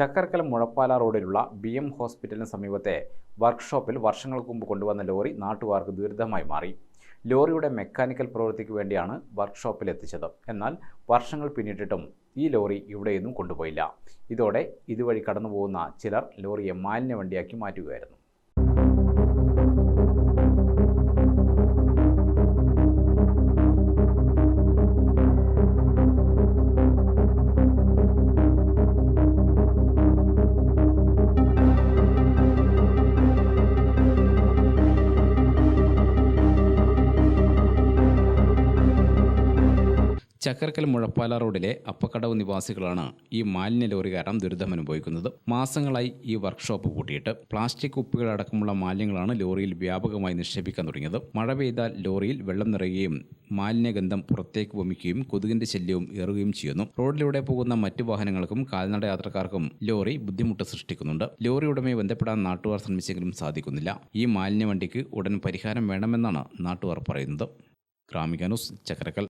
ചക്കരക്കൽ മുഴപ്പാല റോഡിലുള്ള B M ഹോസ്പിറ്റലിന് സമീപത്തെ വർക്ക്ഷോപ്പിൽ വർഷങ്ങൾക്ക് മുമ്പ് കൊണ്ടുവന്ന ലോറി നാട്ടുകാർക്ക് ദുരിതമായി മാറി. ലോറിയുടെ മെക്കാനിക്കൽ പ്രവൃത്തിക്ക് വേണ്ടിയാണ് വർക്ക്ഷോപ്പിൽ എത്തിച്ചത് എന്നാൽ വർഷങ്ങൾ പിന്നിട്ടിട്ടും ഈ ലോറി ഇവിടെയൊന്നും കൊണ്ടുപോയില്ല. ഇതോടെ ഇതുവഴി കടന്നുപോകുന്ന ചിലർ ലോറിയെ മാലിന്യ വണ്ടിയാക്കി മാറ്റുകയായിരുന്നു. ചക്കരക്കൽ മുഴപ്പാല റോഡിലെ അപ്പക്കടവ് നിവാസികളാണ് ഈ മാലിന്യ ലോറി കാരണം ദുരിതമനുഭവിക്കുന്നത് മാസങ്ങളായി ഈ വർക്ക്ഷോപ്പ് പൂട്ടിയിട്ട് പ്ലാസ്റ്റിക് കുപ്പികൾ അടക്കമുള്ള മാലിന്യങ്ങളാണ് ലോറിയിൽ വ്യാപകമായി നിക്ഷേപിക്കാൻ തുടങ്ങിയത്. മഴ പെയ്താൽ ലോറിയിൽ വെള്ളം നിറയുകയും മാലിന്യഗന്ധം പുറത്തേക്ക് വമിക്കുകയും കൊതുകിന്റെ ശല്യവും ഏറുകയും ചെയ്യുന്നു. റോഡിലൂടെ പോകുന്ന മറ്റു വാഹനങ്ങൾക്കും കാൽനട യാത്രക്കാർക്കും ലോറി ബുദ്ധിമുട്ട് സൃഷ്ടിക്കുന്നുണ്ട്. ലോറി ഉടമയെ ബന്ധപ്പെടാൻ നാട്ടുകാർ ശ്രമിച്ചെങ്കിലും സാധിക്കുന്നില്ല. ഈ മാലിന്യ വണ്ടിക്ക് ഉടൻ പരിഹാരം വേണമെന്നാണ് നാട്ടുകാർ പറയുന്നത്. ഗ്രാമിക ന്യൂസ് ചക്കരക്കൽ